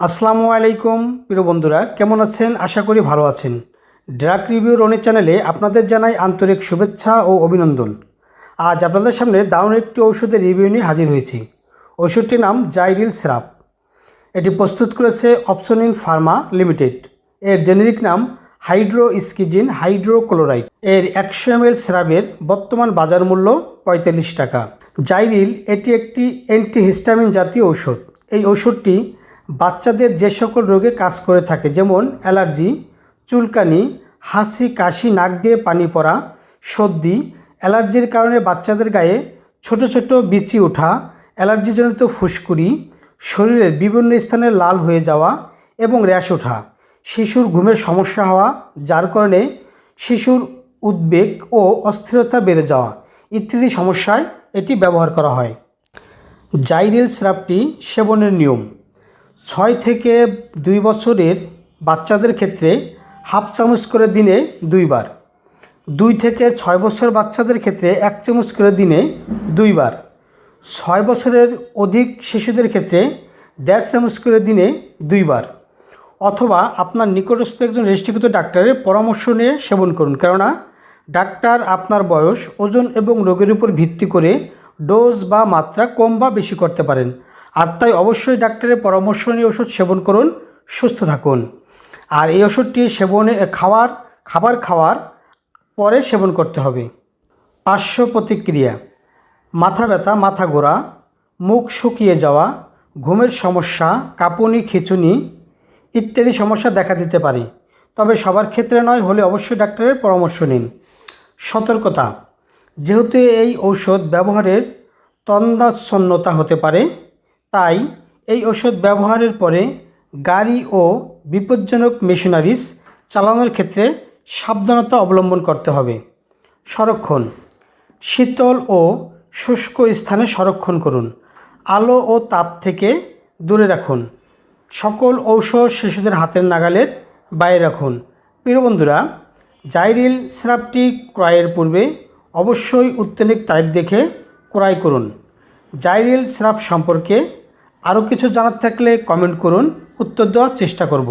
আসসালামু আলাইকুম, প্রিয় বন্ধুরা, কেমন আছেন? আশা করি ভালো আছেন। ড্রাগ রিভিউ রনের চ্যানেলে আপনাদের জানাই আন্তরিক শুভেচ্ছা ও অভিনন্দন। আজ আপনাদের সামনে দারুণ একটি ঔষধের রিভিউ নিয়ে হাজির হয়েছি। ওষুধটির নাম জাইরিল সিরাপ। এটি প্রস্তুত করেছে অপশনিন ফার্মা লিমিটেড। এর জেনেরিক নাম হাইড্রো স্কিজিন হাইড্রোক্লোরাইড। এর একশো এম এল সিরাপের বর্তমান বাজার মূল্য পঁয়তাল্লিশ টাকা। জাইরিল, এটি একটি অ্যান্টিহিস্টামিন জাতীয় ঔষধ। এই ওষুধটি বাচ্চাদের যে সকল রোগে কাজ করে থাকে, যেমন অ্যালার্জি, চুলকানি, হাসি, কাশি, নাক দিয়ে পানি পড়া, সর্দি, অ্যালার্জির কারণে বাচ্চাদের গায়ে ছোট ছোট বিচি ওঠা, অ্যালার্জিজনিত ফুসকুড়ি, শরীরের বিভিন্ন স্থানে লাল হয়ে যাওয়া এবং র্যাশ ওঠা। শিশুর ঘুমের সমস্যা হওয়া, যার কারণে শিশুর উদ্বেগ ও অস্থিরতা বেড়ে যাওয়া ইত্যাদি সমস্যায় এটি ব্যবহার করা হয়। জাইরেল সিরাপটি সেবনের নিয়ম। ছয় থেকে দুই বছরের বাচ্চাদের ক্ষেত্রে হাফ চামচ করে দিনে দুইবার। দুই থেকে ছয় বছর বাচ্চাদের ক্ষেত্রে এক চামচ করে দিনে দুইবার। ছয় বছরের অধিক শিশুদের ক্ষেত্রে দেড় চামচ করে দিনে দুইবার। অথবা আপনার নিকটস্থ একজন রেজিস্ট্রিকৃত ডাক্তারের পরামর্শ নিয়ে সেবন করুন। কেননা, ডাক্তার আপনার বয়স, ওজন এবং রোগের উপর ভিত্তি করে ডোজ বা মাত্রা কম বা বেশি করতে পারেন। আর তাই অবশ্যই ডাক্তারের পরামর্শ নিয়ে ওষুধ সেবন করুন, সুস্থ থাকুন। আর এই ওষুধটি সেবনে খাওয়ার, খাবার খাওয়ার পরে সেবন করতে হবে। পার্শ্ব প্রতিক্রিয়া, মাথা ব্যথা, মাথা গোড়া মুখ শুকিয়ে যাওয়া, ঘুমের সমস্যা, কাঁপুনি, খিঁচুনি ইত্যাদি সমস্যা দেখা দিতে পারে। তবে সবার ক্ষেত্রে নয়, হলে অবশ্যই ডাক্তারের পরামর্শ নিন। সতর্কতা, যেহেতু এই ঔষধ ব্যবহারের তন্দাচ্ছন্নতা হতে পারে, তাই এই ওষুধ ব্যবহারের পরে গাড়ি ও বিপজ্জনক মেশিনারিজ চালানোর ক্ষেত্রে সাবধানতা অবলম্বন করতে হবে। সংরক্ষণ, শীতল ও শুষ্ক স্থানে সংরক্ষণ করুন। আলো ও তাপ থেকে দূরে রাখুন। সকল ঔষধ শিশুদের হাতের নাগালের বাইরে রাখুন। প্রিয় বন্ধুরা, জাইরিল সিরাপটি ক্রয়ের পূর্বে অবশ্যই উত্তেনিক তারিখ দেখে ক্রয় করুন। জাইরিল সিরাপ সম্পর্কে আরও কিছু জানার থাকলে কমেন্ট করুন, উত্তর দেওয়ার চেষ্টা করব।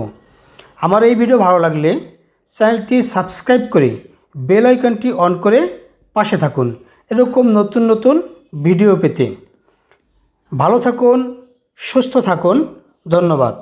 আমার এই ভিডিও ভালো লাগলে চ্যানেলটি সাবস্ক্রাইব করে বেল আইকনটি অন করে পাশে থাকুন। এরকম নতুন নতুন ভিডিও পেতে। ভালো থাকুন, সুস্থ থাকুন। ধন্যবাদ।